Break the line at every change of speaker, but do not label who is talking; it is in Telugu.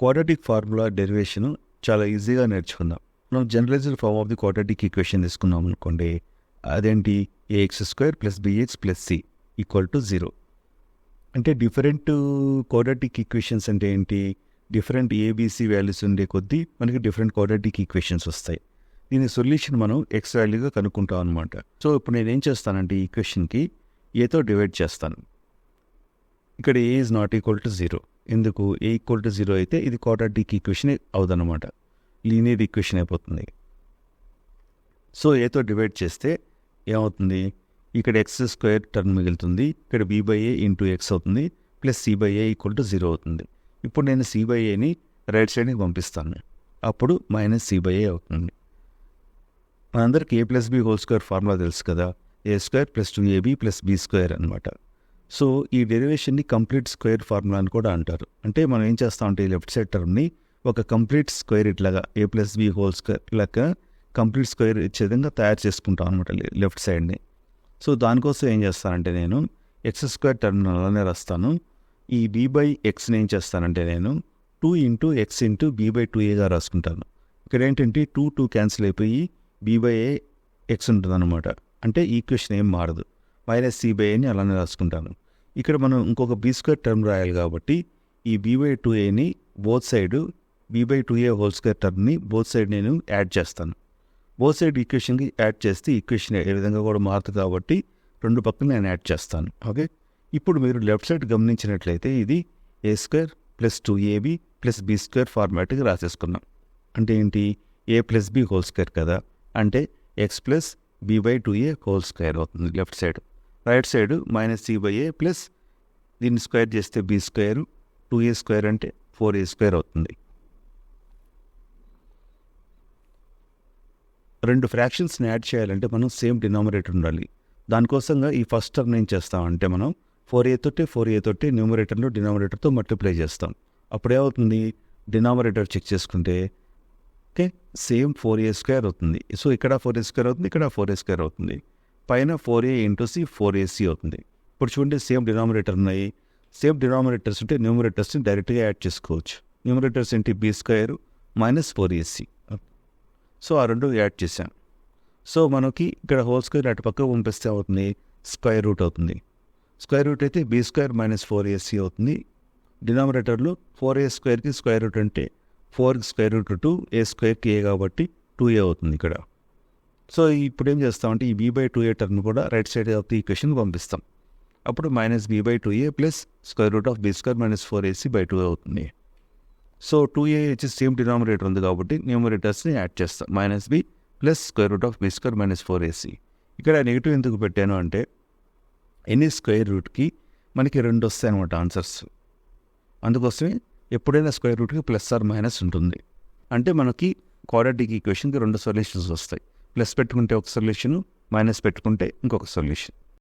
క్వాడ్రాటిక్ ఫార్ములా డెరివేషన్ చాలా ఈజీగా నేర్చుకుందాం. మనం generalised form of the quadratic equation తీసుకున్నాం అనుకోండి అదేంటి? A x square plus b x plus c equal to zero అంటే డిఫరెంట్ క్వాడ్రాటిక్ ఈక్వేషన్స్ అంటే ఏంటి? డిఫరెంట్ ఏబీసీ వాల్యూస్ ఉండే కొద్దీ మనకి డిఫరెంట్ క్వాడ్రాటిక్ ఈక్వేషన్స్ వస్తాయి. దీని సొల్యూషన్ మనం ఎక్స్ వాల్యూగా కనుక్కుంటాం అనమాట సో ఇప్పుడు నేను ఏం చేస్తానంటే ఈక్వేషన్కి ఏతో డివైడ్ చేస్తాను. ఇక్కడ a is not equal to zero ఎందుకు? ఏ ఈక్వల్ టు జీరో అయితే ఇది క్వాడ్రాటిక్ ఈక్వేషన్ అవుదన్నమాట. లీనియర్ ఈక్వేషన్ అయిపోతుంది. సో ఏతో డివైడ్ చేస్తే ఏమవుతుంది? ఇక్కడ ఎక్స్ స్క్వేర్ టర్మ్ మిగులుతుంది. ఇక్కడ b by a into x అవుతుంది. Plus c by a equal to zero అవుతుంది. ఇప్పుడు నేను సి బై ఏని రైట్ సైడ్కి పంపిస్తాను. అప్పుడు మైనస్ సి బై ఏ అవుతుంది. మనందరికి a plus b whole square formula తెలుసు కదా. A square plus two a b plus b square అనమాట సో ఈ డెరివేషన్ని కంప్లీట్ స్క్వేర్ ఫార్ములా అని కూడా అంటారు. అంటే మనం ఏం చేస్తామంటే ఈ లెఫ్ట్ సైడ్ టర్మ్ని ఒక కంప్లీట్ స్క్వేర్ ఇట్లాగా a plus b whole square లెక్క కంప్లీట్ స్క్వేర్ ఇచ్చే విధంగా తయారు చేసుకుంటాం అనమాట లెఫ్ట్ సైడ్ని సో దానికోసం ఏం చేస్తానంటే నేను ఎక్స్ స్క్వేర్ టర్మ్ అలానే రాస్తాను. ఈ బీ బై ఎక్స్ని ఏం చేస్తానంటే నేను two into x into b by two ఏగా రాసుకుంటాను. ఇక్కడ ఏంటంటే టూ టూ క్యాన్సిల్ అయిపోయి బీ బై ఏ ఎక్స్ ఉంటుంది అనమాట అంటే ఈక్వేషన్ ఏం మారదు. మైనస్ సి బై ఏని అలానే రాసుకుంటాను. ఇక్కడ మనం ఇంకొక బీ స్క్వేర్ టర్మ్ రాయాలి కాబట్టి ఈ బీ బై టూ ఏని both side b by two a whole square టర్మ్ని both side నేను యాడ్ చేస్తాను. బోత్ సైడ్ ఈక్వేషన్కి యాడ్ చేస్తే ఈక్వేషన్ ఏ విధంగా కూడా మారుతుంది కాబట్టి రెండు పక్కన నేను యాడ్ చేస్తాను. ఓకే ఇప్పుడు మీరు లెఫ్ట్ సైడ్ గమనించినట్లయితే ఇది a square plus two a b plus b square ఫార్మాట్కి రాసేసుకున్నాం. అంటే ఏంటి? A plus b whole square కదా. అంటే x plus b by two a whole square అవుతుంది left side right side minus c by a plus దీన్ని స్క్వేర్ చేస్తే b square two a square అంటే ఫోర్ ఏ స్క్వేర్ అవుతుంది. రెండు ఫ్రాక్షన్స్ని యాడ్ చేయాలంటే మనం సేమ్ డినామినేటర్ ఉండాలి. దానికోసంగా ఈ ఫస్ట్ టర్మ్ ఏం చేస్తామంటే మనం ఫోర్ ఏ తోటి ఫోర్ ఏ తోటి న్యూమరేటర్లో డినామినేటర్తో మల్టిప్లై చేస్తాం. అప్పుడేమవుతుంది డినామినేటర్ చెక్ చేసుకుంటే okay same four a square అవుతుంది. సో ఇక్కడ ఫోర్ ఏ స్క్వేర్ అవుతుంది ఇక్కడ ఫోర్ ఏ స్క్వేర్ అవుతుంది. పైన four a into c four a c అవుతుంది. ఇప్పుడు చూడండి సేమ్ డినామినేటర్ ఉన్నాయి. సేమ్ డినామినేటర్స్ ఉంటే న్యూమరేటర్స్ని డైరెక్ట్గా యాడ్ చేసుకోవచ్చు. న్యూమరేటర్స్ ఏంటి? B square minus four a c so ఆ రెండు యాడ్ చేసాం సో మనకి ఇక్కడ హోల్ స్క్వేర్ అటు పక్క పంపిస్తే అవుతుంది స్క్వేర్ రూట్ అవుతుంది. స్క్వేర్ రూట్ అయితే B square minus four AC అవుతుంది. డినామినేటర్లో ఫోర్ ఏ స్క్వేర్కి స్క్వేర్ రూట్ అంటే ఫోర్కి స్క్వేర్ రూట్ టూ ఏ స్క్వేర్కి ఏ కాబట్టి టూ ఏ అవుతుంది ఇక్కడ. సో ఇప్పుడు ఏం చేస్తామంటే ఈ b by two a term కూడా right side of the equation పంపిస్తాం. అప్పుడు minus b by two a plus square root of b square minus four a c by two అవుతుంది. సో టూ ఏ వచ్చి సేమ్ డినామినేటర్ ఉంది కాబట్టి న్యూమరేటర్స్ని యాడ్ చేస్తాం. Minus b plus square root of b square minus four a c ఇక్కడ నెగిటివ్ ఎందుకు పెట్టాను అంటే ఎనీ స్క్వేర్ రూట్కి మనకి రెండు వస్తాయి అనమాట ఆన్సర్స్ అందుకోసమే ఎప్పుడైనా స్క్వేర్ రూట్కి ప్లస్ ఆర్ మైనస్ ఉంటుంది. అంటే మనకి క్వాడ్రాటిక్ ఈక్వేషన్కి రెండు సొల్యూషన్స్ వస్తాయి. ప్లస్ పెట్టుకుంటే ఒక సొల్యూషను మైనస్ పెట్టుకుంటే ఇంకొక సొల్యూషన్.